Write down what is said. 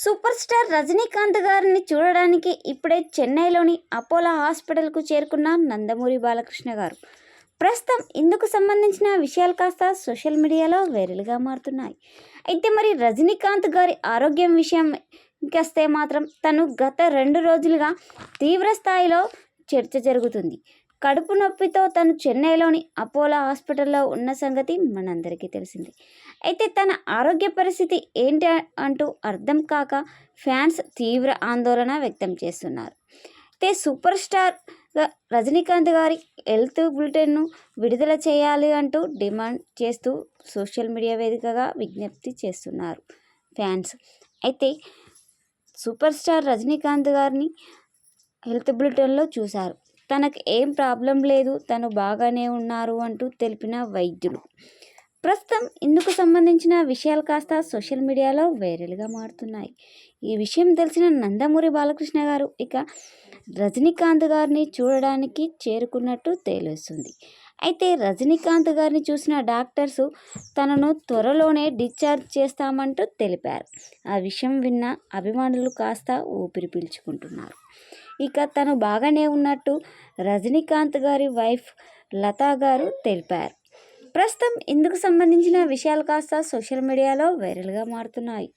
Super star Rajinikanth గారిని చూడడానికి ఇప్పుడే చెన్నైలోని అపోలో హాస్పిటల్కు చేరుకున్న నందమూరి బాలకృష్ణ గారు. ప్రస్తుతం ఇందుకు సంబంధించిన విషయాలు కాస్త సోషల్ మీడియాలో వైరల్గా మారుతున్నాయి. అయితే మరి రజనీకాంత్ గారి ఆరోగ్యం విషయం ఇంకొస్తే మాత్రం తను గత రెండు రోజులుగా తీవ్ర స్థాయిలో చర్చ జరుగుతుంది. కడుపు నొప్పితో తను చెన్నైలోని అపోలో హాస్పిటల్లో ఉన్న సంగతి మనందరికీ తెలిసింది. అయితే తన ఆరోగ్య పరిస్థితి ఏంటి అంటూ అర్థం కాక ఫ్యాన్స్ తీవ్ర ఆందోళన వ్యక్తం చేస్తున్నారు. అయితే సూపర్ స్టార్ రజనీకాంత్ గారి హెల్త్ బులెటిన్ను విడుదల చేయాలి అంటూ డిమాండ్ చేస్తూ సోషల్ మీడియా వేదికగా విజ్ఞప్తి చేస్తున్నారు ఫ్యాన్స్. అయితే సూపర్ స్టార్ రజనీకాంత్ గారిని హెల్త్ బులెటిన్లో చూశారు. తనకు ఏం ప్రాబ్లం లేదు తను బాగానే ఉన్నారు అంటూ తెలిపిన వైద్యులు. ప్రస్తుతం ఇందుకు సంబంధించిన విషయాలు కాస్త సోషల్ మీడియాలో వైరల్గా మారుతున్నాయి. ఈ విషయం తెలిసిన నందమూరి బాలకృష్ణ గారు ఇక రజనీకాంత్ గారిని చూడడానికి చేరుకున్నట్టు తేలుస్తుంది. అయితే రజనీకాంత్ గారిని చూసిన డాక్టర్స్ తనను త్వరలోనే డిశ్చార్జ్ చేస్తామంటూ తెలిపారు. ఆ విషయం విన్న అభిమానులు కాస్త ఊపిరి పీల్చుకుంటున్నారు. ఇక తను బాగానే ఉన్నట్టు రజనీకాంత్ గారి వైఫ్ లతా గారు తెలిపారు. ప్రస్తుతం ఇందుకు సంబంధించిన విషయాలు కాస్త సోషల్ మీడియాలో వైరల్గా మారుతున్నాయి.